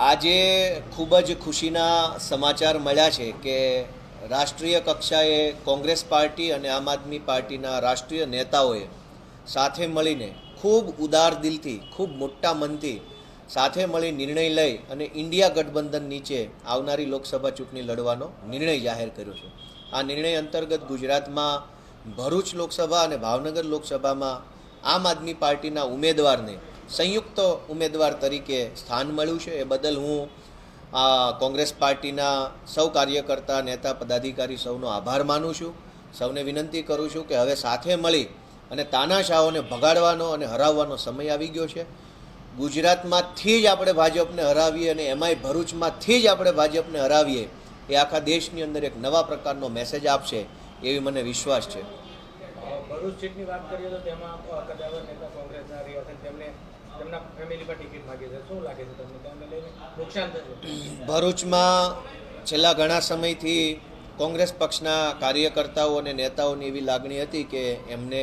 આજે ખૂબ જ ખુશીના સમાચાર મળ્યા છે કે રાષ્ટ્રીય કક્ષાએ કોંગ્રેસ પાર્ટી અને આમ આદમી પાર્ટીના રાષ્ટ્રીય નેતાઓએ સાથે મળીને ખૂબ ઉદાર દિલથી ખૂબ મોટા મનથી સાથે મળી નિર્ણય લઈ અને ઇન્ડિયા ગઠબંધન નીચે આવનારી લોકસભા ચૂંટણી લડવાનો નિર્ણય જાહેર કર્યો છે. આ નિર્ણય અંતર્ગત ગુજરાતમાં ભરૂચ લોકસભા અને ભાવનગર લોકસભામાં આમ આદમી પાર્ટીના ઉમેદવારને સંયુક્ત ઉમેદવાર તરીકે સ્થાન મળ્યું છે. એ બદલ હું આ કોંગ્રેસ પાર્ટીના સૌ કાર્યકર્તા, નેતા, પદાધિકારી સૌનો આભાર માનું છું. સૌને વિનંતી કરું છું કે હવે સાથે મળી અને તાનાશાહોને ભગાડવાનો અને હરાવવાનો સમય આવી ગયો છે. ગુજરાતમાંથી જ આપણે ભાજપને હરાવીએ અને એમાંય ભરૂચમાંથી જ આપણે ભાજપને હરાવીએ એ આખા દેશની અંદર એક નવા પ્રકારનો મેસેજ આપશે એવી મને વિશ્વાસ છે. ભરૂચ સીટની વાત કરીએ તો તેમાં કદાવર નેતા કોંગ્રેસના રહ્યા છે. તેમને તેમના ફેમિલીમાં ટિકિટ માગી છે. શું લાગે છે તમને? તેમને લઈને નુકસાન થશે. ભરૂચમાં છેલ્લા ઘણા સમયથી કોંગ્રેસ પક્ષના કાર્યકર્તાઓ અને નેતાઓની એવી લાગણી હતી કે એમને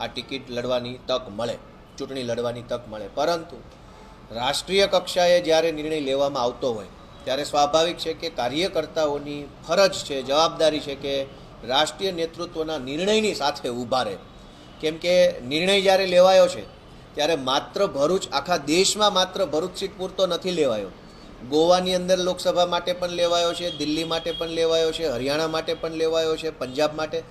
આ ટિકિટ લડવાની તક મળે, ચૂંટણી લડવાની તક મળે. પરંતુ રાષ્ટ્રીય કક્ષાએ જ્યારે નિર્ણય લેવામાં આવતો હોય, ત્યારે સ્વાભાવિક છે કે કાર્યકર્તાઓની ફરજ છે, જવાબદારી છે કે રાષ્ટ્રીય નેતૃત્વના નિર્ણયની સાથે ઊભા રહે. કેમ કે નિર્ણય જ્યારે લેવાયો છે, ત્યારે માત્ર ભરૂચ, આખા દેશમાં માત્ર ભરૂચ સીટ પૂરતો નથી લેવાયો. ગોવાની અંદર લોકસભા માટે પણ લેવાયો છે, દિલ્હી માટે પણ લેવાયો છે, હરિયાણા માટે પણ લેવાયો છે, પંજાબ માટે.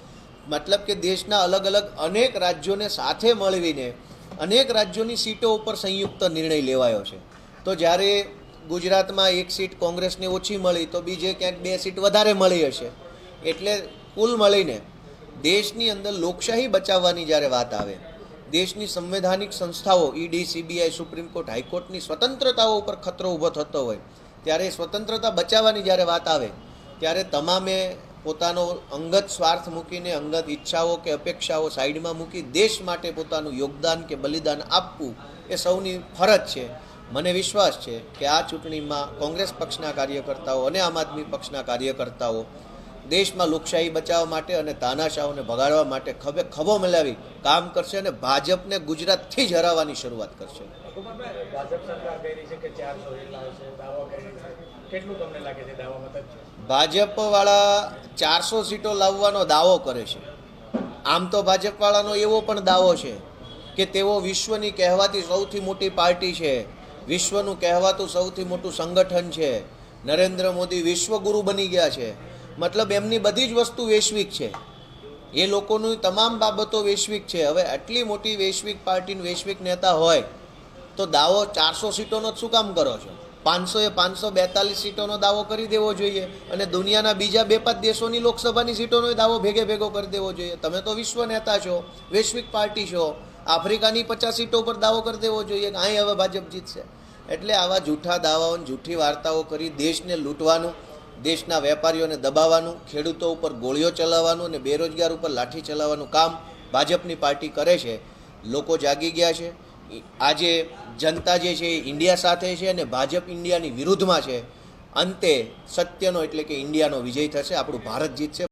મતલબ કે દેશના અલગ અલગ અનેક રાજ્યોને સાથે મળવીને અનેક રાજ્યોની સીટો ઉપર સંયુક્ત નિર્ણય લેવાયો છે. તો જ્યારે ગુજરાતમાં એક સીટ કોંગ્રેસને ઓછી મળી, તો બીજે ક્યાંક બે સીટ વધારે મળી હશે. એટલે કુલ મળીને દેશની અંદર લોકશાહી બચાવવાની જ્યારે વાત આવે, દેશની સંવૈધાનિક સંસ્થાઓ, ઈડી, સીબીઆઈ, સુપ્રીમ કોર્ટ, હાઈકોર્ટની સ્વતંત્રતાઓ ઉપર ખતરો ઊભો થતો હોય, ત્યારે સ્વતંત્રતા બચાવવાની જ્યારે વાત આવે, ત્યારે તમામે પોતાનો અંગત સ્વાર્થ મૂકીને, અંગત ઈચ્છાઓ કે અપેક્ષાઓ સાઈડમાં મૂકી દેશ માટે પોતાનું યોગદાન કે બલિદાન આપવું એ સૌની ફરજ છે. મને વિશ્વાસ છે કે આ ચૂંટણીમાં કોંગ્રેસ પક્ષના કાર્યકર્તાઓ અને આમ આદમી પક્ષના કાર્યકર્તાઓ દેશમાં લોકશાહી બચાવવા માટે અને તાનાશાહોને ભગાડવા માટે ખભે ખભો મિલાવી કામ કરશે અને ભાજપને ગુજરાતથી જ હરાવવાની શરૂઆત કરશે. ભાજપવાળા ચારસો સીટો લાવવાનો દાવો કરે છે. આમ તો ભાજપવાળાનો એવો પણ દાવો છે કે તેઓ વિશ્વની કહેવાતી સૌથી મોટી પાર્ટી છે. વિશ્વનું કહેવાતું સૌથી મોટું સંગઠન છે. નરેન્દ્ર મોદી વિશ્વગુરુ બની ગયા છે. મતલબ એમની બધી જ વસ્તુ વૈશ્વિક છે. એ લોકોની તમામ બાબતો વૈશ્વિક છે. હવે આટલી મોટી વૈશ્વિક પાર્ટીની વૈશ્વિક નેતા હોય, તો દાવો ચારસો સીટોનો શું કામ કરો છો? પાંચસો એ પાંચસો બેતાલીસ સીટોનો દાવો કરી દેવો જોઈએ અને દુનિયાના બીજા બે પાંચ દેશોની લોકસભાની સીટોનો દાવો ભેગે ભેગો કરી દેવો જોઈએ. તમે તો વિશ્વ નેતા છો, વૈશ્વિક પાર્ટી છો, આફ્રિકાની પચાસ સીટો પર દાવો કરી દેવો જોઈએ કે અહીં હવે ભાજપ જીતશે. એટલે આવા જૂઠા દાવાઓને જૂઠી વાર્તાઓ કરી દેશને લૂંટવાનું દેશના વેપારીઓને દબાવવાનું, ખેડૂતો ઉપર ગોળીઓ ચલાવવાનું અને બેરોજગાર ઉપર લાઠી ચલાવવાનું કામ ભાજપની પાર્ટી કરે છે. લોકો જાગી ગયા છે. આજે જનતા જે છે એ ઇન્ડિયા સાથે છે અને ભાજપ ઇન્ડિયાની વિરુદ્ધમાં છે. અંતે સત્યનો એટલે કે ઇન્ડિયાનો વિજય થશે. આપણું ભારત જીતશે.